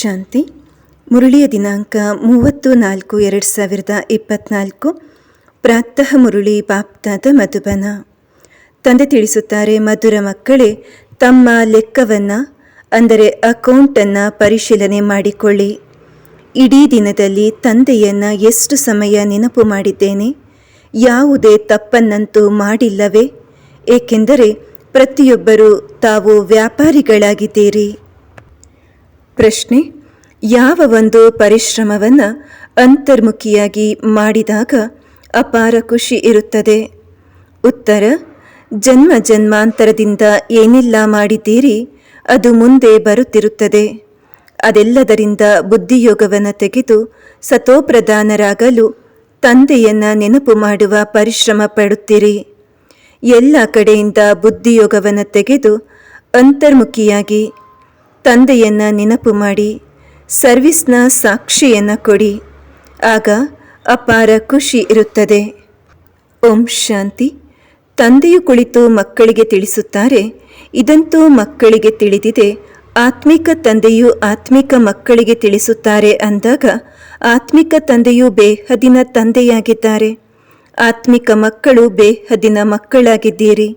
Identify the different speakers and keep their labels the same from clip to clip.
Speaker 1: ಶಾಂತಿ. ಮುರುಳಿಯ ದಿನಾಂಕ ಮೂವತ್ತು ನಾಲ್ಕು ಎರಡು ಸಾವಿರದ ಇಪ್ಪತ್ನಾಲ್ಕು. ಪ್ರಾತಃ ಮುರುಳಿ ಬಾಪ್ತಾದ ಮಧುಬನ. ತಂದೆ ತಿಳಿಸುತ್ತಾರೆ, ಮಧುರ ಮಕ್ಕಳೇ, ತಮ್ಮ ಲೆಕ್ಕವನ್ನು, ಅಂದರೆ ಅಕೌಂಟನ್ನು ಪರಿಶೀಲನೆ ಮಾಡಿಕೊಳ್ಳಿ. ಇಡೀ ದಿನದಲ್ಲಿ ತಂದೆಯನ್ನು ಎಷ್ಟು ಸಮಯ ನೆನಪು ಮಾಡಿದ್ದೇನೆ? ಯಾವುದೇ ತಪ್ಪನ್ನಂತೂ ಮಾಡಿಲ್ಲವೇ? ಏಕೆಂದರೆ ಪ್ರತಿಯೊಬ್ಬರೂ ತಾವು ವ್ಯಾಪಾರಿಗಳಾಗಿದ್ದೀರಿ. ಪ್ರಶ್ನೆ ಯಾವ ಒಂದು ಪರಿಶ್ರಮವನ್ನು ಅಂತರ್ಮುಖಿಯಾಗಿ ಮಾಡಿದಾಗ ಅಪಾರ ಖುಷಿ ಇರುತ್ತದೆ. ಉತ್ತರ, ಜನ್ಮ ಜನ್ಮಾಂತರದಿಂದ ಏನೆಲ್ಲ ಮಾಡಿದ್ದೀರಿ, ಅದು ಮುಂದೆ ಬರುತ್ತಿರುತ್ತದೆ. ಅದೆಲ್ಲದರಿಂದ ಬುದ್ಧಿಯೋಗವನ್ನು ತೆಗೆದು ಸತೋಪ್ರಧಾನರಾಗಲು ತಂದೆಯನ್ನ ನೆನಪು ಮಾಡುವ ಪರಿಶ್ರಮ ಪಡುತ್ತೀರಿ. ಎಲ್ಲ ಕಡೆಯಿಂದ ಬುದ್ಧಿಯೋಗವನ್ನು ತೆಗೆದು ಅಂತರ್ಮುಖಿಯಾಗಿ ತಂದೆಯನ್ನ ನೆನಪು ಮಾಡಿ ಸರ್ವಿಸ್ನ ಸಾಕ್ಷಿಯನ್ನು ಕೊಡಿ. ಆಗ ಅಪಾರ ಖುಷಿ ಇರುತ್ತದೆ. ಓಂ ಶಾಂತಿ. ತಂದೆಯು ಕುಳಿತು ಮಕ್ಕಳಿಗೆ ತಿಳಿಸುತ್ತಾರೆ, ಇದಂತೂ ಮಕ್ಕಳಿಗೆ ತಿಳಿದಿದೆ. ಆತ್ಮಿಕ ತಂದೆಯು ಆತ್ಮಿಕ ಮಕ್ಕಳಿಗೆ ತಿಳಿಸುತ್ತಾರೆ ಅಂದಾಗ ಆತ್ಮಿಕ ತಂದೆಯು ಬೇಹದಿನ ತಂದೆಯಾಗಿದ್ದಾರೆ. ಆತ್ಮಿಕ ಮಕ್ಕಳು ಬೇಹದಿನ ಮಕ್ಕಳಾಗಿದ್ದೀರಿ.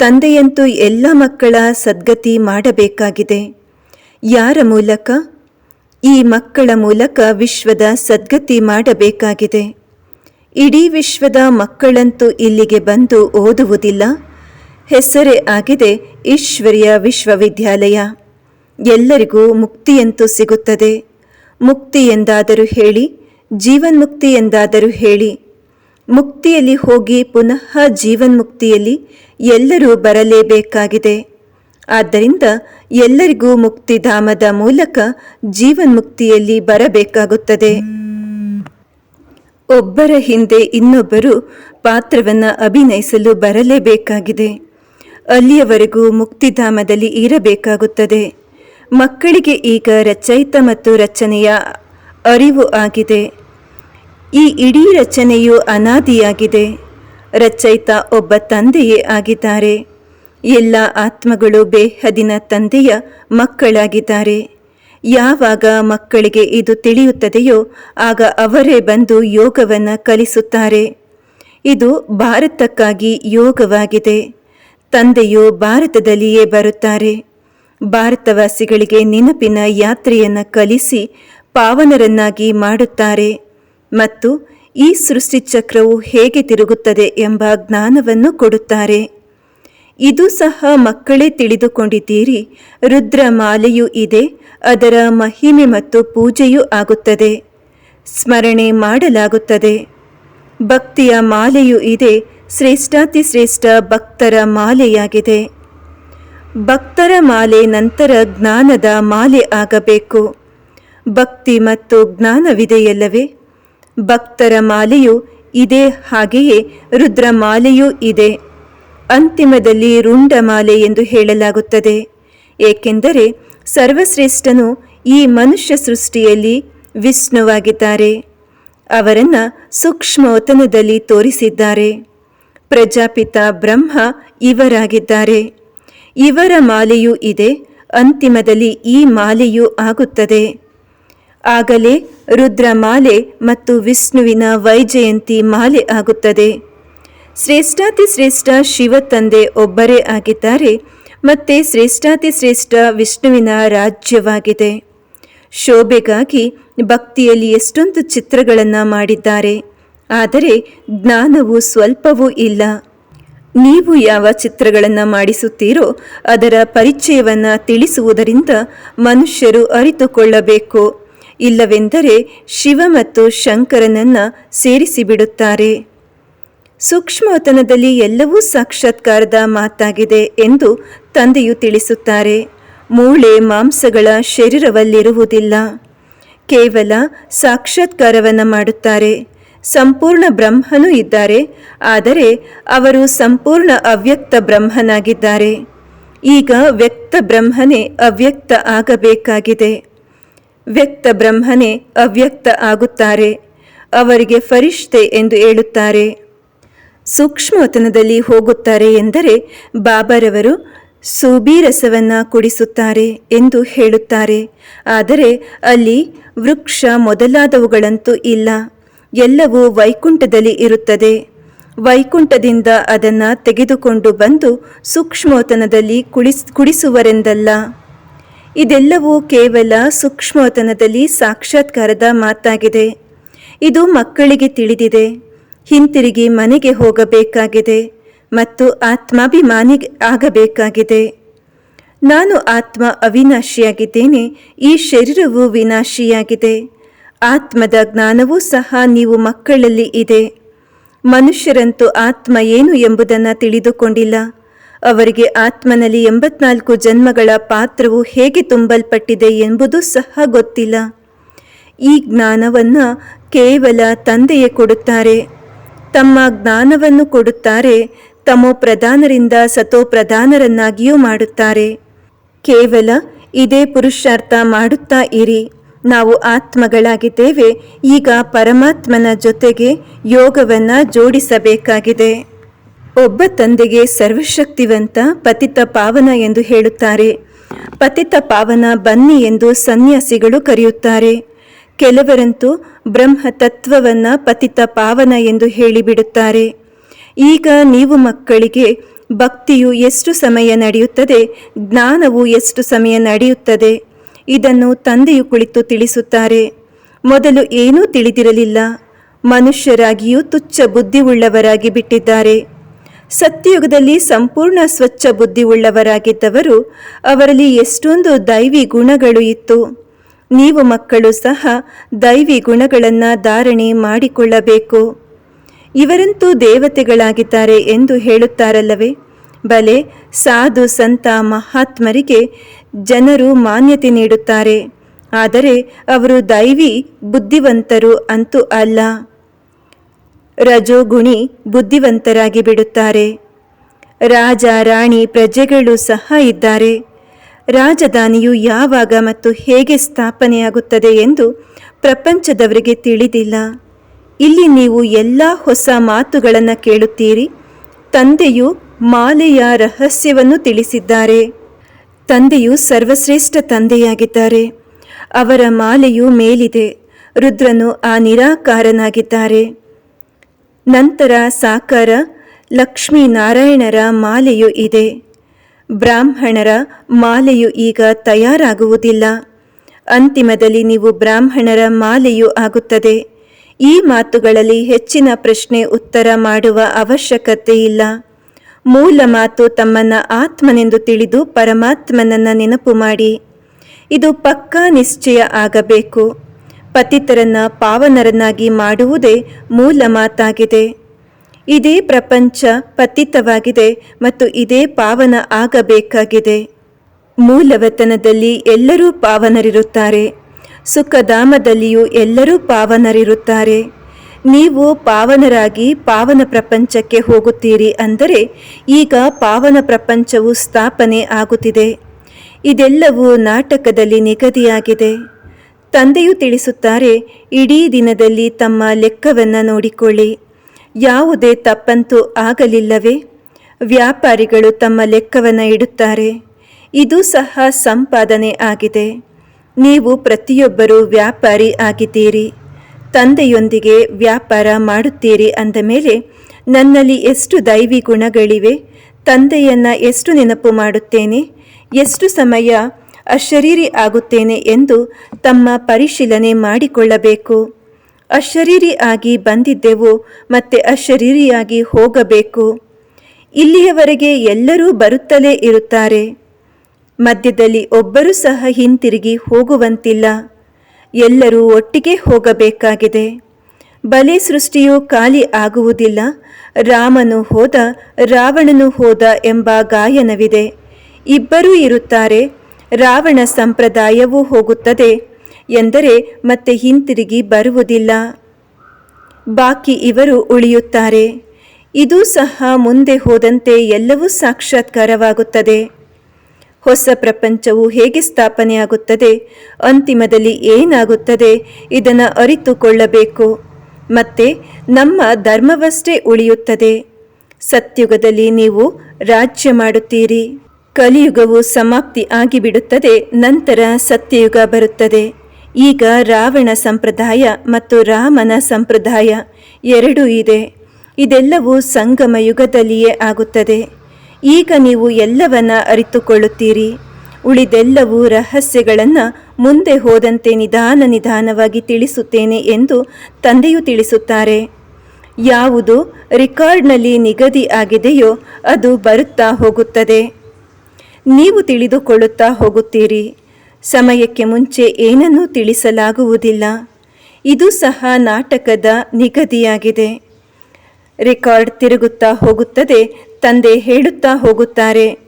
Speaker 1: ತಂದೆಯಂತೂ ಎಲ್ಲ ಮಕ್ಕಳ ಸದ್ಗತಿ ಮಾಡಬೇಕಾಗಿದೆ. ಯಾರ ಮೂಲಕ? ಈ ಮಕ್ಕಳ ಮೂಲಕ ವಿಶ್ವದ ಸದ್ಗತಿ ಮಾಡಬೇಕಾಗಿದೆ. ಇಡೀ ವಿಶ್ವದ ಮಕ್ಕಳಂತೂ ಇಲ್ಲಿಗೆ ಬಂದು ಓದುವುದಿಲ್ಲ. ಹೆಸರೇ ಆಗಿದೆ ಈಶ್ವರ್ಯ ವಿಶ್ವವಿದ್ಯಾಲಯ. ಎಲ್ಲರಿಗೂ ಮುಕ್ತಿಯಂತೂ ಸಿಗುತ್ತದೆ. ಮುಕ್ತಿ ಎಂದಾದರೂ ಹೇಳಿ, ಜೀವನ್ಮುಕ್ತಿ ಎಂದಾದರೂ ಹೇಳಿ. ಮುಕ್ತಿಯಲ್ಲಿ ಹೋಗಿ ಪುನಃ ಜೀವನ್ಮುಕ್ತಿಯಲ್ಲಿ ಎಲ್ಲರೂ ಬರಲೇಬೇಕಾಗಿದೆ. ಆದ್ದರಿಂದ ಎಲ್ಲರಿಗೂ ಮುಕ್ತಿಧಾಮದ ಮೂಲಕ ಜೀವನ್ಮುಕ್ತಿಯಲ್ಲಿ ಬರಬೇಕಾಗುತ್ತದೆ. ಒಬ್ಬರ ಹಿಂದೆ ಇನ್ನೊಬ್ಬರು ಪಾತ್ರವನ್ನು ಅಭಿನಯಿಸಲು ಬರಲೇಬೇಕಾಗಿದೆ. ಅಲ್ಲಿಯವರೆಗೂ ಮುಕ್ತಿಧಾಮದಲ್ಲಿ ಇರಬೇಕಾಗುತ್ತದೆ. ಮಕ್ಕಳಿಗೆ ಈಗ ರಚಯಿತ ಮತ್ತು ರಚನೆಯ ಅರಿವು ಆಗಿದೆ. ಈ ಇಡೀ ರಚನೆಯು ಅನಾದಿಯಾಗಿದೆ. ರಚಯಿತ ಒಬ್ಬ ತಂದೆಯೇ ಆಗಿದ್ದಾರೆ. ಎಲ್ಲ ಆತ್ಮಗಳು ಬೇಹದಿನ ತಂದೆಯ ಮಕ್ಕಳಾಗಿದ್ದಾರೆ. ಯಾವಾಗ ಮಕ್ಕಳಿಗೆ ಇದು ತಿಳಿಯುತ್ತದೆಯೋ ಆಗ ಅವರೇ ಬಂದು ಯೋಗವನ್ನು ಕಲಿಸುತ್ತಾರೆ. ಇದು ಭಾರತಕ್ಕಾಗಿ ಯೋಗವಾಗಿದೆ. ತಂದೆಯು ಭಾರತದಲ್ಲಿಯೇ ಬರುತ್ತಾರೆ. ಭಾರತವಾಸಿಗಳಿಗೆ ನೆನಪಿನ ಯಾತ್ರೆಯನ್ನು ಕಲಿಸಿ ಪಾವನರನ್ನಾಗಿ ಮಾಡುತ್ತಾರೆ. ಮತ್ತು ಈ ಸೃಷ್ಟಿಚಕ್ರವು ಹೇಗೆ ತಿರುಗುತ್ತದೆ ಎಂಬ ಜ್ಞಾನವನ್ನು ಕೊಡುತ್ತಾರೆ. ಇದು ಸಹ ಮಕ್ಕಳೇ ತಿಳಿದುಕೊಂಡಿದ್ದೀರಿ. ರುದ್ರ ಮಾಲೆಯೂ ಇದೆ, ಅದರ ಮಹಿಮೆ ಮತ್ತು ಪೂಜೆಯೂ ಆಗುತ್ತದೆ. ಸ್ಮರಣೆ ಮಾಡಲಾಗುತ್ತದೆ. ಭಕ್ತಿಯ ಮಾಲೆಯೂ ಇದೆ, ಶ್ರೇಷ್ಠಾತಿ ಶ್ರೇಷ್ಠ ಭಕ್ತರ ಮಾಲೆಯಾಗಿದೆ. ಭಕ್ತರ ಮಾಲೆ ನಂತರ ಜ್ಞಾನದ ಮಾಲೆ ಆಗಬೇಕು. ಭಕ್ತಿ ಮತ್ತು ಜ್ಞಾನವಿದೆಯಲ್ಲವೇ? ಭಕ್ತರ ಮಾಲೆಯು ಇದೆ ಹಾಗೆಯೇ ರುದ್ರಮಾಲೆಯೂ ಇದೆ. ಅಂತಿಮದಲ್ಲಿ ರುಂಡಮಾಲೆ ಎಂದು ಹೇಳಲಾಗುತ್ತದೆ. ಏಕೆಂದರೆ ಸರ್ವಶ್ರೇಷ್ಠನು ಈ ಮನುಷ್ಯ ಸೃಷ್ಟಿಯಲ್ಲಿ ವಿಷ್ಣುವಾಗಿದ್ದಾರೆ. ಅವರನ್ನು ಸೂಕ್ಷ್ಮವತನದಲ್ಲಿ ತೋರಿಸಿದ್ದಾರೆ. ಪ್ರಜಾಪಿತ ಬ್ರಹ್ಮ ಇವರಾಗಿದ್ದಾರೆ. ಇವರ ಮಾಲೆಯೂ ಇದೆ, ಅಂತಿಮದಲ್ಲಿ ಈ ಮಾಲೆಯೂ ಆಗುತ್ತದೆ. ಆಗಲೇ ರುದ್ರಮಾಲೆ ಮತ್ತು ವಿಷ್ಣುವಿನ ವೈಜಯಂತಿ ಮಾಲೆ ಆಗುತ್ತದೆ. ಶ್ರೇಷ್ಠಾತಿ ಶ್ರೇಷ್ಠ ಶಿವ ತಂದೆ ಒಬ್ಬರೇ ಆಗಿದ್ದಾರೆ, ಮತ್ತೆ ಶ್ರೇಷ್ಠಾತಿ ಶ್ರೇಷ್ಠ ವಿಷ್ಣುವಿನ ರಾಜ್ಯವಾಗಿದೆ. ಶೋಭೆಗಾಗಿ ಭಕ್ತಿಯಲ್ಲಿ ಎಷ್ಟೊಂದು ಚಿತ್ರಗಳನ್ನು ಮಾಡಿದ್ದಾರೆ, ಆದರೆ ಜ್ಞಾನವು ಸ್ವಲ್ಪವೂ ಇಲ್ಲ. ನೀವು ಯಾವ ಚಿತ್ರಗಳನ್ನು ಮಾಡಿಸುತ್ತೀರೋ ಅದರ ಪರಿಚಯವನ್ನು ತಿಳಿಸುವುದರಿಂದ ಮನುಷ್ಯರು ಅರಿತುಕೊಳ್ಳಬೇಕು. ಇಲ್ಲವೆಂದರೆ ಶಿವ ಮತ್ತು ಶಂಕರನನ್ನು ಸೇರಿಸಿಬಿಡುತ್ತಾರೆ. ಸೂಕ್ಷ್ಮವತನದಲ್ಲಿ ಎಲ್ಲವೂ ಸಾಕ್ಷಾತ್ಕಾರದ ಮಾತಾಗಿದೆ ಎಂದು ತಂದೆಯು ತಿಳಿಸುತ್ತಾರೆ. ಮೂಳೆ ಮಾಂಸಗಳ ಶರೀರವಲ್ಲಿರುವುದಿಲ್ಲ. ಕೇವಲ ಸಾಕ್ಷಾತ್ಕಾರವನ್ನು ಮಾಡುತ್ತಾರೆ. ಸಂಪೂರ್ಣ ಬ್ರಹ್ಮನೂ ಇದ್ದಾರೆ. ಆದರೆ ಅವರು ಸಂಪೂರ್ಣ ಅವ್ಯಕ್ತ ಬ್ರಹ್ಮನಾಗಿದ್ದಾರೆ. ಈಗ ವ್ಯಕ್ತ ಬ್ರಹ್ಮನೇ ಅವ್ಯಕ್ತ ಆಗಬೇಕಾಗಿದೆ. ವ್ಯಕ್ತ ಬ್ರಹ್ಮನೇ ಅವ್ಯಕ್ತ ಆಗುತ್ತಾರೆ. ಅವರಿಗೆ ಫರಿಷ್ಠೆ ಎಂದು ಹೇಳುತ್ತಾರೆ. ಸೂಕ್ಷ್ಮವತನದಲ್ಲಿ ಹೋಗುತ್ತಾರೆ ಎಂದರೆ ಬಾಬರವರು ಸೂಬಿ ರಸವನ್ನ ಕುಡಿಸುತ್ತಾರೆ ಎಂದು ಹೇಳುತ್ತಾರೆ. ಆದರೆ ಅಲ್ಲಿ ವೃಕ್ಷ ಮೊದಲಾದವುಗಳಂತೂ ಇಲ್ಲ. ಎಲ್ಲವೂ ವೈಕುಂಠದಲ್ಲಿ ಇರುತ್ತದೆ. ವೈಕುಂಠದಿಂದ ಅದನ್ನು ತೆಗೆದುಕೊಂಡು ಬಂದು ಸೂಕ್ಷ್ಮೋತನದಲ್ಲಿ ಕುಡಿಸ್ ಕುಡಿಸುವರೆಂದಲ್ಲ. ಇದೆಲ್ಲವೂ ಕೇವಲ ಸೂಕ್ಷ್ಮೋತನದಲ್ಲಿ ಸಾಕ್ಷಾತ್ಕಾರದ ಮಾತಾಗಿದೆ. ಇದು ಮಕ್ಕಳಿಗೆ ತಿಳಿದಿದೆ. ಹಿಂತಿರುಗಿ ಮನೆಗೆ ಹೋಗಬೇಕಾಗಿದೆ ಮತ್ತು ಆತ್ಮಾಭಿಮಾನಿ ಆಗಬೇಕಾಗಿದೆ. ನಾನು ಆತ್ಮ ಅವಿನಾಶಿಯಾಗಿದ್ದೇನೆ, ಈ ಶರೀರವು ವಿನಾಶಿಯಾಗಿದೆ. ಆತ್ಮದ ಜ್ಞಾನವೂ ಸಹ ನೀವು ಮಕ್ಕಳಲ್ಲಿ ಇದೆ. ಮನುಷ್ಯರಂತೂ ಆತ್ಮ ಏನು ಎಂಬುದನ್ನು ತಿಳಿದುಕೊಂಡಿಲ್ಲ. ಅವರಿಗೆ ಆತ್ಮನಲ್ಲಿ ಎಂಬತ್ನಾಲ್ಕು ಜನ್ಮಗಳ ಪಾತ್ರವು ಹೇಗೆ ತುಂಬಲ್ಪಟ್ಟಿದೆ ಎಂಬುದು ಸಹ ಗೊತ್ತಿಲ್ಲ. ಈ ಜ್ಞಾನವನ್ನು ಕೇವಲ ತಂದೆಯೇ ಕೊಡುತ್ತಾರೆ. ತಮ್ಮ ಜ್ಞಾನವನ್ನು ಕೊಡುತ್ತಾರೆ, ತಮೋ ಪ್ರಧಾನರಿಂದ ಸತೋ ಪ್ರಧಾನರನ್ನಾಗಿಯೂ ಮಾಡುತ್ತಾರೆ. ಕೇವಲ ಇದೇ ಪುರುಷಾರ್ಥ ಮಾಡುತ್ತಾ ಇರಿ. ನಾವು ಆತ್ಮಗಳಾಗಿದ್ದೇವೆ, ಈಗ ಪರಮಾತ್ಮನ ಜೊತೆಗೆ ಯೋಗವನ್ನು ಜೋಡಿಸಬೇಕಾಗಿದೆ. ಒಬ್ಬ ತಂದೆಗೆ ಸರ್ವಶಕ್ತಿವಂತ ಪತಿತ ಪಾವನ ಎಂದು ಹೇಳುತ್ತಾರೆ. ಪತಿತ ಪಾವನ ಬನ್ನಿ ಎಂದು ಸನ್ಯಾಸಿಗಳು ಕರೆಯುತ್ತಾರೆ. ಕೆಲವರಂತೂ ಬ್ರಹ್ಮ ತತ್ವವನ್ನ ಪತಿತ ಪಾವನ ಎಂದು ಹೇಳಿಬಿಡುತ್ತಾರೆ. ಈಗ ನೀವು ಮಕ್ಕಳಿಗೆ ಭಕ್ತಿಯು ಎಷ್ಟು ಸಮಯ ನಡೆಯುತ್ತದೆ, ಜ್ಞಾನವು ಎಷ್ಟು ಸಮಯ ನಡೆಯುತ್ತದೆ, ಇದನ್ನು ತಂದೆಯು ಕುಳಿತು ತಿಳಿಸುತ್ತಾರೆ. ಮೊದಲು ಏನೂ ತಿಳಿದಿರಲಿಲ್ಲ. ಮನುಷ್ಯರಾಗಿಯೂ ತುಚ್ಛ ಬುದ್ಧಿವುಳ್ಳವರಾಗಿ ಬಿಟ್ಟಿದ್ದಾರೆ. ಸತ್ಯಯುಗದಲ್ಲಿ ಸಂಪೂರ್ಣ ಸ್ವಚ್ಛ ಬುದ್ಧಿವುಳ್ಳವರಾಗಿದ್ದವರು ಅವರಲ್ಲಿ ಎಷ್ಟೊಂದು ದೈವಿ ಗುಣಗಳು ಇತ್ತು. ನೀವು ಮಕ್ಕಳು ಸಹ ದೈವಿ ಗುಣಗಳನ್ನು ಧಾರಣೆ ಮಾಡಿಕೊಳ್ಳಬೇಕು. ಇವರಂತೂ ದೇವತೆಗಳಾಗಿದ್ದಾರೆ ಎಂದು ಹೇಳುತ್ತಾರಲ್ಲವೇ? ಬಲೆ, ಸಾಧು, ಸಂತ, ಮಹಾತ್ಮರಿಗೆ ಜನರು ಮಾನ್ಯತೆ ನೀಡುತ್ತಾರೆ. ಆದರೆ ಅವರು ದೈವಿ, ಬುದ್ಧಿವಂತರು ಅಂತೂ ಅಲ್ಲ. ರಜೋಗುಣಿ ಬುದ್ಧಿವಂತರಾಗಿ ಬಿಡುತ್ತಾರೆ. ರಾಜ, ರಾಣಿ ಪ್ರಜೆಗಳು ಸಹ ಇದ್ದಾರೆ. ರಾಜಧಾನಿಯು ಯಾವಾಗ ಮತ್ತು ಹೇಗೆ ಸ್ಥಾಪನೆಯಾಗುತ್ತದೆ ಎಂದು ಪ್ರಪಂಚದವರಿಗೆ ತಿಳಿದಿಲ್ಲ. ಇಲ್ಲಿ ನೀವು ಎಲ್ಲ ಹೊಸ ಮಾತುಗಳನ್ನು ಕೇಳುತ್ತೀರಿ. ತಂದೆಯು ಮಾಲೆಯ ರಹಸ್ಯವನ್ನು ತಿಳಿಸಿದ್ದಾರೆ. ತಂದೆಯು ಸರ್ವಶ್ರೇಷ್ಠ ತಂದೆಯಾಗಿದ್ದಾರೆ. ಅವರ ಮಾಲೆಯು ಮೇಲಿದೆ. ರುದ್ರನು ಆ ನಿರಾಕಾರನಾಗಿದ್ದಾರೆ. ನಂತರ ಸಾಕಾರ ಲಕ್ಷ್ಮೀನಾರಾಯಣರ ಮಾಲೆಯು ಇದೆ. ಬ್ರಾಹ್ಮಣರ ಮಾಲೆಯು ಈಗ ತಯಾರಾಗುವುದಿಲ್ಲ. ಅಂತಿಮದಲ್ಲಿ ನೀವು ಬ್ರಾಹ್ಮಣರ ಮಾಲೆಯು ಆಗುತ್ತದೆ. ಈ ಮಾತುಗಳಲ್ಲಿ ಹೆಚ್ಚಿನ ಪ್ರಶ್ನೆ ಉತ್ತರ ಮಾಡುವ ಅವಶ್ಯಕತೆ ಇಲ್ಲ. ಮೂಲ ಮಾತು ತಮ್ಮನ್ನ ಆತ್ಮನೆಂದು ತಿಳಿದು ಪರಮಾತ್ಮನನ್ನ ನೆನಪು ಮಾಡಿ. ಇದು ಪಕ್ಕಾ ನಿಶ್ಚಯ ಆಗಬೇಕು. ಪತಿತರನ್ನ ಪಾವನರನ್ನಾಗಿ ಮಾಡುವುದೇ ಮೂಲ ಮಾತಾಗಿದೆ. ಇದೇ ಪ್ರಪಂಚ ಪತಿತವಾಗಿದೆ ಮತ್ತು ಇದೇ ಪಾವನ ಆಗಬೇಕಾಗಿದೆ. ಮೂಲವತನದಲ್ಲಿ ಎಲ್ಲರೂ ಪಾವನರಿರುತ್ತಾರೆ. ಸುಖಧಾಮದಲ್ಲಿಯೂ ಎಲ್ಲರೂ ಪಾವನರಿರುತ್ತಾರೆ. ನೀವು ಪಾವನರಾಗಿ ಪಾವನ ಪ್ರಪಂಚಕ್ಕೆ ಹೋಗುತ್ತೀರಿ ಅಂದರೆ ಈಗ ಪಾವನ ಪ್ರಪಂಚವು ಸ್ಥಾಪನೆ ಆಗುತ್ತಿದೆ. ಇದೆಲ್ಲವೂ ನಾಟಕದಲ್ಲಿ ನಿಗದಿಯಾಗಿದೆ. ತಂದೆಯು ತಿಳಿಸುತ್ತಾರೆ, ಇಡೀ ದಿನದಲ್ಲಿ ತಮ್ಮ ಲೆಕ್ಕವನ್ನು ನೋಡಿಕೊಳ್ಳಿ. ಯಾವುದೇ ತಪ್ಪಂತೂ ಆಗಲಿಲ್ಲವೇ? ವ್ಯಾಪಾರಿಗಳು ತಮ್ಮ ಲೆಕ್ಕವನ್ನು ಇಡುತ್ತಾರೆ. ಇದು ಸಹ ಸಂಪಾದನೆ ಆಗಿದೆ. ನೀವು ಪ್ರತಿಯೊಬ್ಬರೂ ವ್ಯಾಪಾರಿ ಆಗಿದ್ದೀರಿ. ತಂದೆಯೊಂದಿಗೆ ವ್ಯಾಪಾರ ಮಾಡುತ್ತೀರಿ ಅಂದ ಮೇಲೆ, ನನ್ನಲ್ಲಿ ಎಷ್ಟು ದೈವಿ ಗುಣಗಳಿವೆ, ತಂದೆಯನ್ನ ಎಷ್ಟು ನೆನಪು ಮಾಡುತ್ತೇನೆ, ಎಷ್ಟು ಸಮಯ ಅಶರೀರಿ ಆಗುತ್ತೇನೆ ಎಂದು ತಮ್ಮ ಪರಿಶೀಲನೆ ಮಾಡಿಕೊಳ್ಳಬೇಕು. ಅಶರೀರಿ ಆಗಿ ಬಂದಿದ್ದೆವು ಮತ್ತೆ ಅಶರೀರಿಯಾಗಿ ಹೋಗಬೇಕು. ಇಲ್ಲಿಯವರೆಗೆ ಎಲ್ಲರೂ ಬರುತ್ತಲೇ ಇರುತ್ತಾರೆ. ಮಧ್ಯದಲ್ಲಿ ಒಬ್ಬರು ಸಹ ಹಿಂತಿರುಗಿ ಹೋಗುವಂತಿಲ್ಲ. ಎಲ್ಲರೂ ಒಟ್ಟಿಗೆ ಹೋಗಬೇಕಾಗಿದೆ. ಬಲೆ ಸೃಷ್ಟಿಯು ಖಾಲಿ ಆಗುವುದಿಲ್ಲ. ರಾಮನು ಹೋದ, ರಾವಣನು ಹೋದ ಎಂಬ ಗಾಯನವಿದೆ. ಇಬ್ಬರೂ ಇರುತ್ತಾರೆ. ರಾವಣ ಸಂಪ್ರದಾಯವೂ ಹೋಗುತ್ತದೆ. ಎಂದರೆ ಮತ್ತೆ ಹಿಂತಿರುಗಿ ಬರುವುದಿಲ್ಲ. ಬಾಕಿ ಇವರು ಉಳಿಯುತ್ತಾರೆ. ಇದು ಸಹ ಮುಂದೆ ಹೋದಂತೆ ಎಲ್ಲವೂ ಸಾಕ್ಷಾತ್ಕಾರವಾಗುತ್ತದೆ. ಹೊಸ ಪ್ರಪಂಚವು ಹೇಗೆ ಸ್ಥಾಪನೆಯಾಗುತ್ತದೆ, ಅಂತಿಮದಲ್ಲಿ ಏನಾಗುತ್ತದೆ, ಇದನ್ನು ಅರಿತುಕೊಳ್ಳಬೇಕು. ಮತ್ತೆ ನಮ್ಮ ಧರ್ಮವಷ್ಟೇ ಉಳಿಯುತ್ತದೆ. ಸತ್ಯುಗದಲ್ಲಿ ನೀವು ರಾಜ್ಯ ಮಾಡುತ್ತೀರಿ. ಕಲಿಯುಗವು ಸಮಾಪ್ತಿ ಆಗಿಬಿಡುತ್ತದೆ, ನಂತರ ಸತ್ಯಯುಗ ಬರುತ್ತದೆ. ಈಗ ರಾವಣ ಸಂಪ್ರದಾಯ ಮತ್ತು ರಾಮನ ಸಂಪ್ರದಾಯ ಎರಡೂ ಇದೆ. ಇದೆಲ್ಲವೂ ಸಂಗಮ ಯುಗದಲ್ಲಿಯೇ ಆಗುತ್ತದೆ. ಈಗ ನೀವು ಎಲ್ಲವನ್ನ ಅರಿತುಕೊಳ್ಳುತ್ತೀರಿ. ಉಳಿದೆಲ್ಲವೂ ರಹಸ್ಯಗಳನ್ನು ಮುಂದೆ ಹೋದಂತೆ ನಿಧಾನ ನಿಧಾನವಾಗಿ ತಿಳಿಸುತ್ತೇನೆ ಎಂದು ತಂದೆಯು ತಿಳಿಸುತ್ತಾರೆ. ಯಾವುದು ರೆಕಾರ್ಡ್ನಲ್ಲಿ ನಿಗದಿ ಆಗಿದೆಯೋ ಅದು ಬರುತ್ತಾ ಹೋಗುತ್ತದೆ. ನೀವು ತಿಳಿದುಕೊಳ್ಳುತ್ತಾ ಹೋಗುತ್ತೀರಿ. ಸಮಯಕ್ಕೆ ಮುಂಚೆ ಏನನ್ನೂ ತಿಳಿಸಲಾಗುವುದಿಲ್ಲ. ಇದು ಸಹ ನಾಟಕದ ನಿಗದಿಯಾಗಿದೆ. ರೆಕಾರ್ಡ್ ತಿರುಗುತ್ತಾ ಹೋಗುತ್ತದೆ, ತಂದೆ ಹೇಳುತ್ತಾ ಹೋಗುತ್ತಾರೆ.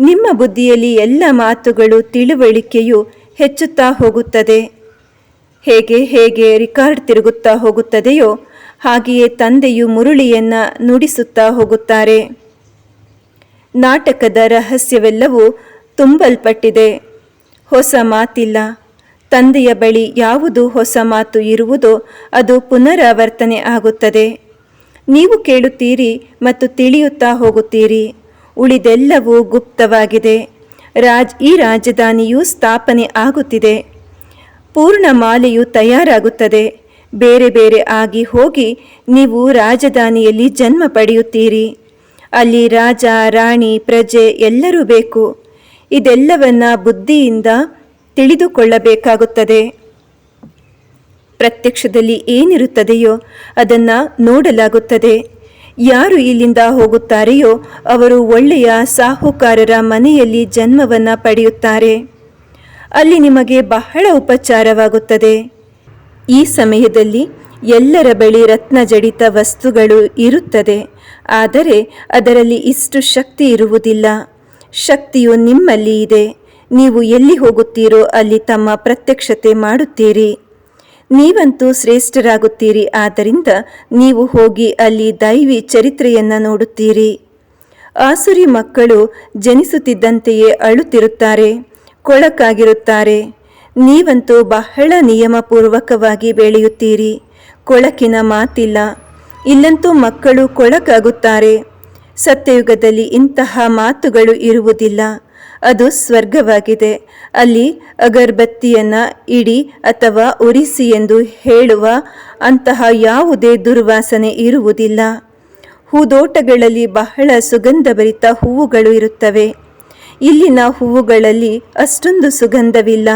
Speaker 1: ನಿಮ್ಮ ಬುದ್ಧಿಯಲ್ಲಿ ಎಲ್ಲ ಮಾತುಗಳು ತಿಳುವಳಿಕೆಯು ಹೆಚ್ಚುತ್ತಾ ಹೋಗುತ್ತದೆ. ಹೇಗೆ ಹೇಗೆ ರೆಕಾರ್ಡ್ ತಿರುಗುತ್ತಾ ಹೋಗುತ್ತದೆಯೋ ಹಾಗೆಯೇ ತಂದೆಯು ಮುರುಳಿಯನ್ನು ನುಡಿಸುತ್ತಾ ಹೋಗುತ್ತಾರೆ. ನಾಟಕದ ರಹಸ್ಯವೆಲ್ಲವೂ ತುಂಬಲ್ಪಟ್ಟಿದೆ. ಹೊಸ ಮಾತಿಲ್ಲ. ತಂದೆಯ ಬಳಿ ಯಾವುದು ಹೊಸ ಮಾತು ಇರುವುದೋ ಅದು ಪುನರಾವರ್ತನೆ ಆಗುತ್ತದೆ. ನೀವು ಕೇಳುತ್ತೀರಿ ಮತ್ತು ತಿಳಿಯುತ್ತಾ ಹೋಗುತ್ತೀರಿ. ಉಳಿದೆಲ್ಲವೂ ಗುಪ್ತವಾಗಿದೆ. ರಾಜ್, ಈ ರಾಜಧಾನಿಯು ಸ್ಥಾಪನೆ ಆಗುತ್ತಿದೆ. ಪೂರ್ಣ ಮಾಲೆಯು ತಯಾರಾಗುತ್ತದೆ. ಬೇರೆ ಬೇರೆ ಆಗಿ ಹೋಗಿ ನೀವು ರಾಜಧಾನಿಯಲ್ಲಿ ಜನ್ಮ ಪಡೆಯುತ್ತೀರಿ. ಅಲ್ಲಿ ರಾಜ, ರಾಣಿ, ಪ್ರಜೆ ಎಲ್ಲರೂ ಬೇಕು. ಇದೆಲ್ಲವನ್ನ ಬುದ್ಧಿಯಿಂದ ತಿಳಿದುಕೊಳ್ಳಬೇಕಾಗುತ್ತದೆ. ಪ್ರತ್ಯಕ್ಷದಲ್ಲಿ ಏನಿರುತ್ತದೆಯೋ ಅದನ್ನು ನೋಡಲಾಗುತ್ತದೆ. ಯಾರು ಇಲ್ಲಿಂದ ಹೋಗುತ್ತಾರೆಯೋ ಅವರು ಒಳ್ಳೆಯ ಸಾಹುಕಾರರ ಮನೆಯಲ್ಲಿ ಜನ್ಮವನ್ನು ಪಡೆಯುತ್ತಾರೆ. ಅಲ್ಲಿ ನಿಮಗೆ ಬಹಳ ಉಪಚಾರವಾಗುತ್ತದೆ. ಈ ಸಮಯದಲ್ಲಿ ಎಲ್ಲರ ಬಳಿ ರತ್ನಜಡಿತ ವಸ್ತುಗಳು ಇರುತ್ತದೆ. ಆದರೆ ಅದರಲ್ಲಿ ಇಷ್ಟು ಶಕ್ತಿ ಇರುವುದಿಲ್ಲ. ಶಕ್ತಿಯು ನಿಮ್ಮಲ್ಲಿ ಇದೆ. ನೀವು ಎಲ್ಲಿ ಹೋಗುತ್ತೀರೋ ಅಲ್ಲಿ ತಮ್ಮ ಪ್ರತ್ಯಕ್ಷತೆ ಮಾಡುತ್ತೀರಿ. ನೀವಂತೂ ಶ್ರೇಷ್ಠರಾಗುತ್ತೀರಿ. ಆದ್ದರಿಂದ ನೀವು ಹೋಗಿ ಅಲ್ಲಿ ದೈವಿ ಚರಿತ್ರೆಯನ್ನು ನೋಡುತ್ತೀರಿ. ಆಸುರಿ ಮಕ್ಕಳು ಜನಿಸುತ್ತಿದ್ದಂತೆಯೇ ಅಳುತ್ತಿರುತ್ತಾರೆ, ಕೊಳಕಾಗಿರುತ್ತಾರೆ. ನೀವಂತೂ ಬಹಳ ನಿಯಮಪೂರ್ವಕವಾಗಿ ಬೆಳೆಯುತ್ತೀರಿ. ಕೊಳಕಿನ ಮಾತಿಲ್ಲ. ಇಲ್ಲಂತೂ ಮಕ್ಕಳು ಕೊಳಕಾಗುತ್ತಾರೆ. ಸತ್ಯಯುಗದಲ್ಲಿ ಇಂತಹ ಮಾತುಗಳು ಇರುವುದಿಲ್ಲ. ಅದು ಸ್ವರ್ಗವಾಗಿದೆ. ಅಲ್ಲಿ ಅಗರ್ಬತ್ತಿಯನ್ನ ಇಡಿ ಅಥವಾ ಉರಿಸಿ ಎಂದು ಹೇಳುವ ಅಂತಹ ಯಾವುದೇ ದುರ್ವಾಸನೆ ಇರುವುದಿಲ್ಲ. ಹೂದೋಟಗಳಲ್ಲಿ ಬಹಳ ಸುಗಂಧಭರಿತ ಹೂವುಗಳು ಇರುತ್ತವೆ. ಇಲ್ಲಿನ ಹೂವುಗಳಲ್ಲಿ ಅಷ್ಟೊಂದು ಸುಗಂಧವಿಲ್ಲ.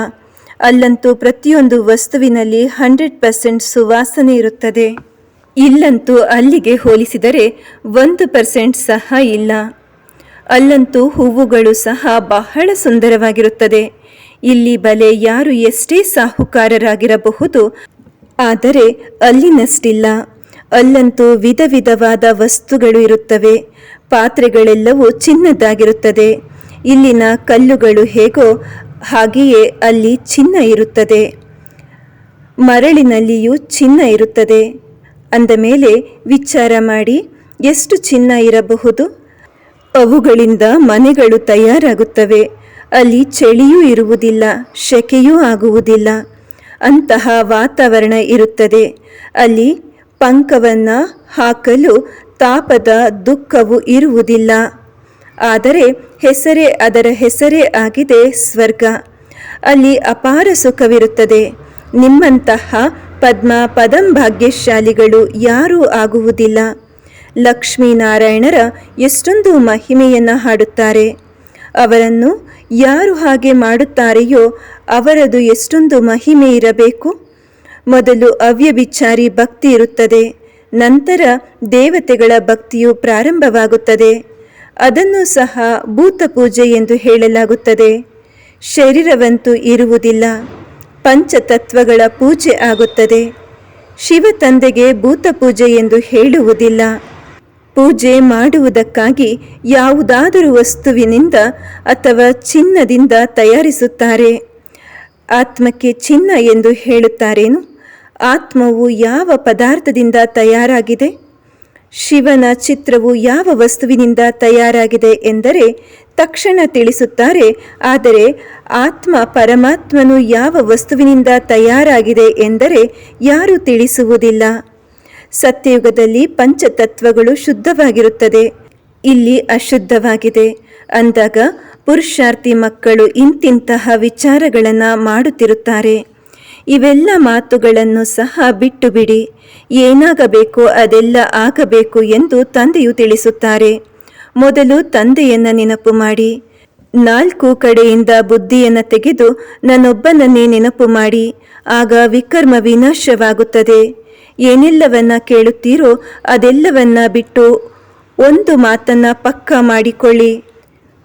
Speaker 1: ಅಲ್ಲಂತೂ ಪ್ರತಿಯೊಂದು ವಸ್ತುವಿನಲ್ಲಿ ಹಂಡ್ರೆಡ್ ಪರ್ಸೆಂಟ್ ಸುವಾಸನೆ ಇರುತ್ತದೆ. ಇಲ್ಲಂತೂ ಅಲ್ಲಿಗೆ ಹೋಲಿಸಿದರೆ ಒಂದು ಪರ್ಸೆಂಟ್ ಸಹ ಇಲ್ಲ. ಅಲ್ಲಂತೂ ಹೂವುಗಳು ಸಹ ಬಹಳ ಸುಂದರವಾಗಿರುತ್ತದೆ. ಇಲ್ಲಿ ಬಲೆ ಯಾರು ಎಷ್ಟೇ ಸಾಹುಕಾರರಾಗಿರಬಹುದು, ಆದರೆ ಅಲ್ಲಿನಷ್ಟಿಲ್ಲ. ಅಲ್ಲಂತೂ ವಿಧ ವಿಧವಾದ ವಸ್ತುಗಳು ಇರುತ್ತವೆ. ಪಾತ್ರೆಗಳೆಲ್ಲವೂ ಚಿನ್ನದಾಗಿರುತ್ತದೆ ಇಲ್ಲಿನ ಕಲ್ಲುಗಳು ಹೇಗೋ ಹಾಗೆಯೇ ಅಲ್ಲಿ ಚಿನ್ನ ಇರುತ್ತದೆ. ಮರಳಿನಲ್ಲಿಯೂ ಚಿನ್ನ ಇರುತ್ತದೆ. ಅಂದ ಮೇಲೆ ವಿಚಾರ ಮಾಡಿ, ಎಷ್ಟು ಚಿನ್ನ ಇರಬಹುದು? ಅವುಗಳಿಂದ ಮನೆಗಳು ತಯಾರಾಗುತ್ತವೆ, ಅಲ್ಲಿ ಚಳಿಯೂ ಇರುವುದಿಲ್ಲ, ಶೆಕೆಯೂ ಆಗುವುದಿಲ್ಲ. ಅಂತಹ ವಾತಾವರಣ ಇರುತ್ತದೆ, ಅಲ್ಲಿ ಪಂಕವನ್ನು ಹಾಕಲು ತಾಪದ ದುಃಖವು ಇರುವುದಿಲ್ಲ. ಆದರೆ ಹೆಸರೇ ಅದರ ಹೆಸರೇ ಆಗಿದೆ ಸ್ವರ್ಗ, ಅಲ್ಲಿ ಅಪಾರ ಸುಖವಿರುತ್ತದೆ. ನಿಮ್ಮಂತಹ ಪದ್ಮ ಪದಂ ಭಾಗ್ಯಶಾಲಿಗಳು ಯಾರೂ ಆಗುವುದಿಲ್ಲ. ಲಕ್ಷ್ಮೀನಾರಾಯಣರ ಎಷ್ಟೊಂದು ಮಹಿಮೆಯನ್ನು ಹಾಡುತ್ತಾರೆ. ಅವರನ್ನು ಯಾರು ಹಾಗೆ ಮಾಡುತ್ತಾರೆಯೋ ಅವರದು ಎಷ್ಟೊಂದು ಮಹಿಮೆ ಇರಬೇಕು. ಮೊದಲು ಅವ್ಯಭಿಚಾರಿ ಭಕ್ತಿ ಇರುತ್ತದೆ. ನಂತರ ದೇವತೆಗಳ ಭಕ್ತಿಯು ಪ್ರಾರಂಭವಾಗುತ್ತದೆ. ಅದನ್ನು ಸಹ ಭೂತ ಪೂಜೆ ಎಂದು ಹೇಳಲಾಗುತ್ತದೆ. ಶರೀರವಂತೂ ಇರುವುದಿಲ್ಲ. ಪಂಚತತ್ವಗಳ ಪೂಜೆ ಆಗುತ್ತದೆ. ಶಿವ ತಂದೆಗೆ ಭೂತ ಪೂಜೆ ಎಂದು ಹೇಳುವುದಿಲ್ಲ. ಪೂಜೆ ಮಾಡುವುದಕ್ಕಾಗಿ ಯಾವುದಾದರೂ ವಸ್ತುವಿನಿಂದ ಅಥವಾ ಚಿನ್ನದಿಂದ ತಯಾರಿಸುತ್ತಾರೆ. ಆತ್ಮಕ್ಕೆ ಚಿನ್ನ ಎಂದು ಹೇಳುತ್ತಾರೇನು? ಆತ್ಮವು ಯಾವ ಪದಾರ್ಥದಿಂದ ತಯಾರಾಗಿದೆ? ಶಿವನ ಚಿತ್ರವು ಯಾವ ವಸ್ತುವಿನಿಂದ ತಯಾರಾಗಿದೆ ಎಂದರೆ ತಕ್ಷಣ ತಿಳಿಸುತ್ತಾರೆ, ಆದರೆ ಆತ್ಮ ಪರಮಾತ್ಮನು ಯಾವ ವಸ್ತುವಿನಿಂದ ತಯಾರಾಗಿದೆ ಎಂದರೆ ಯಾರು ತಿಳಿಸುವುದಿಲ್ಲ. ಸತ್ಯಯುಗದಲ್ಲಿ ಪಂಚತತ್ವಗಳು ಶುದ್ಧವಾಗಿರುತ್ತದೆ. ಇಲ್ಲಿ ಅಶುದ್ಧವಾಗಿದೆ. ಅಂದಾಗ ಪುರುಷಾರ್ಥಿ ಮಕ್ಕಳು ಇಂತಿಂತಹ ವಿಚಾರಗಳನ್ನು ಮಾಡುತ್ತಿರುತ್ತಾರೆ. ಇವೆಲ್ಲ ಮಾತುಗಳನ್ನು ಸಹ ಬಿಟ್ಟು ಬಿಡಿ ಏನಾಗಬೇಕೋ ಅದೆಲ್ಲ ಆಗಬೇಕು ಎಂದು ತಂದೆಯು ತಿಳಿಸುತ್ತಾರೆ. ಮೊದಲು ತಂದೆಯನ್ನ ನೆನಪು ಮಾಡಿ. ನಾಲ್ಕು ಕಡೆಯಿಂದ ಬುದ್ಧಿಯನ್ನು ತೆಗೆದು ನನ್ನೊಬ್ಬನನ್ನೇ ನೆನಪು ಮಾಡಿ. ಆಗ ವಿಕರ್ಮ ವಿನಾಶವಾಗುತ್ತದೆ. ಏನೆಲ್ಲವನ್ನ ಕೇಳುತ್ತೀರೋ ಅದೆಲ್ಲವನ್ನ ಬಿಟ್ಟು ಒಂದು ಮಾತನ್ನ ಪಕ್ಕಾ ಮಾಡಿಕೊಳ್ಳಿ.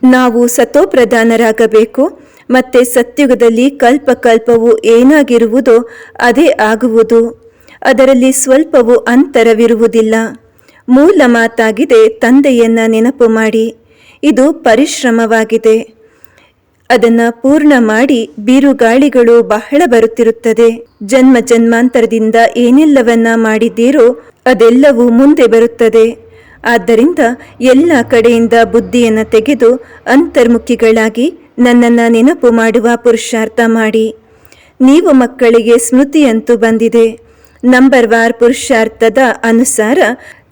Speaker 1: ನಾವು ಸತೋಪ್ರಧಾನರಾಗಬೇಕು. ಮತ್ತೆ ಸತ್ಯುಗದಲ್ಲಿ ಕಲ್ಪಕಲ್ಪವು ಏನಾಗಿರುವುದೋ ಅದೇ ಆಗುವುದು. ಅದರಲ್ಲಿ ಸ್ವಲ್ಪವೂ ಅಂತರವಿರುವುದಿಲ್ಲ. ಮೂಲ ಮಾತಾಗಿದೆ ತಂದೆಯನ್ನ ನೆನಪು ಮಾಡಿ. ಇದು ಪರಿಶ್ರಮವಾಗಿದೆ. ಅದನ್ನು ಪೂರ್ಣ ಮಾಡಿ ಬಿರುಗಾಳಿಗಳು ಬಹಳ ಬರುತ್ತಿರುತ್ತದೆ. ಜನ್ಮ ಜನ್ಮಾಂತರದಿಂದ ಏನೆಲ್ಲವನ್ನ ಮಾಡಿದ್ದೀರೋ ಅದೆಲ್ಲವೂ ಮುಂದೆ ಬರುತ್ತದೆ. ಆದ್ದರಿಂದ ಎಲ್ಲ ಕಡೆಯಿಂದ ಬುದ್ಧಿಯನ್ನು ತೆಗೆದು ಅಂತರ್ಮುಖಿಗಳಾಗಿ ನನ್ನನ್ನು ನೆನಪು ಮಾಡುವ ಪುರುಷಾರ್ಥ ಮಾಡಿ. ನೀವು ಮಕ್ಕಳಿಗೆ ಸ್ಮೃತಿಯಂತೂ ಬಂದಿದೆ. ನಂಬರ್ ವಾರ್ ಪುರುಷಾರ್ಥದ ಅನುಸಾರ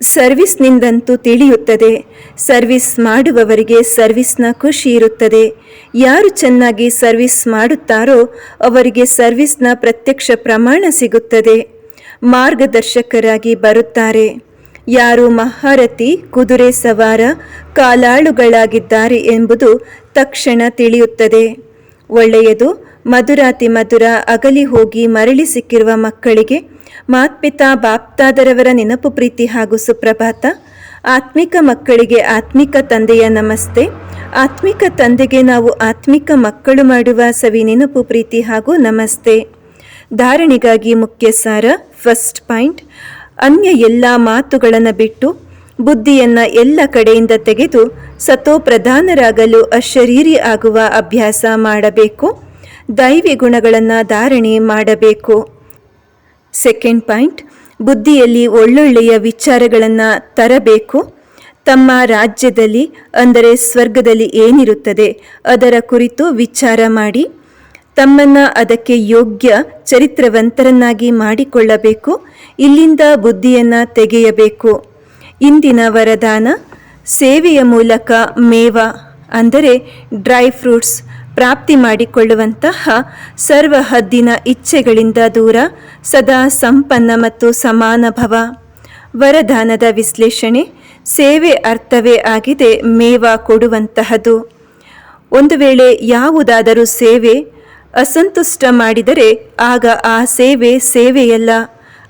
Speaker 1: ಸರ್ವಿಸ್ನಿಂದಂತೂ ತಿಳಿಯುತ್ತದೆ. ಸರ್ವಿಸ್ ಮಾಡುವವರಿಗೆ ಸರ್ವಿಸ್ನ ಖುಷಿ ಇರುತ್ತದೆ. ಯಾರು ಚೆನ್ನಾಗಿ ಸರ್ವಿಸ್ ಮಾಡುತ್ತಾರೋ ಅವರಿಗೆ ಸರ್ವಿಸ್ನ ಪ್ರತ್ಯಕ್ಷ ಪ್ರಮಾಣ ಸಿಗುತ್ತದೆ. ಮಾರ್ಗದರ್ಶಕರಾಗಿ ಬರುತ್ತಾರೆ. ಯಾರು ಮಹಾರಥಿ, ಕುದುರೆ ಸವಾರ, ಕಾಲಾಳುಗಳಾಗಿದ್ದಾರೆ ಎಂಬುದು ತಕ್ಷಣ ತಿಳಿಯುತ್ತದೆ. ಒಳ್ಳೆಯದು, ಮಧುರಾತಿ ಮಧುರ ಅಗಲಿ ಹೋಗಿ ಮರಳಿ ಸಿಕ್ಕಿರುವ ಮಕ್ಕಳಿಗೆ ಮಾತ್ಪಿತಾ ಬಾಪ್ತಾದರವರ ನೆನಪು ಪ್ರೀತಿ ಹಾಗೂ ಸುಪ್ರಭಾತ. ಆತ್ಮಿಕ ಮಕ್ಕಳಿಗೆ ಆತ್ಮಿಕ ತಂದೆಯ ನಮಸ್ತೆ. ಆತ್ಮಿಕ ತಂದೆಗೆ ನಾವು ಆತ್ಮಿಕ ಮಕ್ಕಳು ಮಾಡುವ ಸವಿ ನೆನಪು ಪ್ರೀತಿ ಹಾಗೂ ನಮಸ್ತೆ. ಧಾರಣೆಗಾಗಿ ಮುಖ್ಯ ಸಾರ ಫಸ್ಟ್ ಪಾಯಿಂಟ್. ಅನ್ಯ ಎಲ್ಲ ಮಾತುಗಳನ್ನು ಬಿಟ್ಟು ಬುದ್ಧಿಯನ್ನ ಎಲ್ಲ ಕಡೆಯಿಂದ ತೆಗೆದು ಸತೋ ಪ್ರಧಾನರಾಗಲು ಅಶರೀರಿ ಆಗುವ ಅಭ್ಯಾಸ ಮಾಡಬೇಕು. ದೈವಿ ಗುಣಗಳನ್ನು ಧಾರಣೆ ಮಾಡಬೇಕು. ಸೆಕೆಂಡ್ ಪಾಯಿಂಟ್, ಬುದ್ಧಿಯಲ್ಲಿ ಒಳ್ಳೊಳ್ಳೆಯ ವಿಚಾರಗಳನ್ನು ತರಬೇಕು. ತಮ್ಮ ರಾಜ್ಯದಲ್ಲಿ, ಅಂದರೆ ಸ್ವರ್ಗದಲ್ಲಿ ಏನಿರುತ್ತದೆ ಅದರ ಕುರಿತು ವಿಚಾರ ಮಾಡಿ. ತಮ್ಮನ್ನ ಅದಕ್ಕೆ ಯೋಗ್ಯ ಚರಿತ್ರವಂತರನ್ನಾಗಿ ಮಾಡಿಕೊಳ್ಳಬೇಕು, ಇಲ್ಲಿಂದ ಬುದ್ಧಿಯನ್ನ ತೆಗೆಯಬೇಕು. ಇಂದಿನ ವರದಾನ, ಸೇವೆಯ ಮೂಲಕ ಮೇವ, ಅಂದರೆ ಡ್ರೈ ಫ್ರೂಟ್ಸ್ ಪ್ರಾಪ್ತಿ ಮಾಡಿಕೊಳ್ಳುವಂತಹ ಸರ್ವ ಹದ್ದಿನ ಇಚ್ಛೆಗಳಿಂದ ದೂರ, ಸದಾ ಸಂಪನ್ನ ಮತ್ತು ಸಮಾನ ಭವ. ವರದಾನದ ವಿಶ್ಲೇಷಣೆ ಸೇವೆ ಅರ್ಥವೇ ಆಗಿದೆ ಮೇವ ಕೊಡುವಂತಹದು. ಒಂದು ವೇಳೆ ಯಾವುದಾದರೂ ಸೇವೆ ಅಸಂತುಷ್ಟ ಮಾಡಿದರೆ ಆಗ ಆ ಸೇವೆ ಸೇವೆಯಲ್ಲ.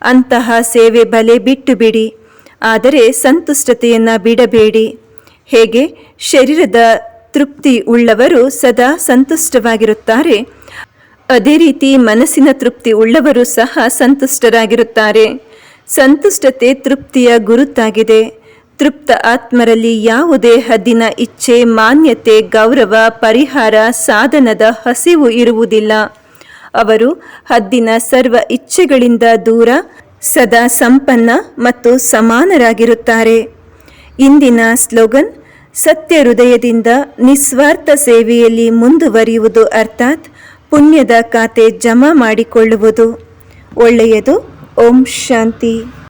Speaker 1: ಅಂತಹ ಸೇವೆ ಬಲೆ ಬಿಟ್ಟು ಬಿಡಿ ಆದರೆ ಸಂತುಷ್ಟತೆಯನ್ನು ಬಿಡಬೇಡಿ. ಹೇಗೆ? ಶರೀರದ ತೃಪ್ತಿ ಉಳ್ಳವರು ಸದಾ ಸಂತುಷ್ಟವಾಗಿರುತ್ತಾರೆ. ಅದೇ ರೀತಿ ಮನಸ್ಸಿನ ತೃಪ್ತಿ ಉಳ್ಳವರು ಸಹ ಸಂತುಷ್ಟರಾಗಿರುತ್ತಾರೆ. ಸಂತುಷ್ಟತೆ ತೃಪ್ತಿಯ ಗುರುತಾಗಿದೆ. ತೃಪ್ತ ಆತ್ಮರಲ್ಲಿ ಯಾವುದೇ ಹದ್ದಿನ ಇಚ್ಛೆ, ಮಾನ್ಯತೆ, ಗೌರವ, ಪರಿಹಾರ, ಸಾಧನದ ಹಸಿವು ಇರುವುದಿಲ್ಲ. ಅವರು ಹದ್ದಿನ ಸರ್ವ ಇಚ್ಛೆಗಳಿಂದ ದೂರ, ಸದಾ ಸಂಪನ್ನ ಮತ್ತು ಸಮಾನರಾಗಿರುತ್ತಾರೆ. ಇಂದಿನ ಸ್ಲೋಗನ್, ಸತ್ಯ ಹೃದಯದಿಂದ ನಿಸ್ವಾರ್ಥ ಸೇವೆಯಲ್ಲಿ ಮುಂದುವರಿಯುವುದು ಅರ್ಥಾತ್ ಪುಣ್ಯದ ಖಾತೆ ಜಮಾ ಮಾಡಿಕೊಳ್ಳುವುದು. ಒಳ್ಳೆಯದು. ಓಂ ಶಾಂತಿ.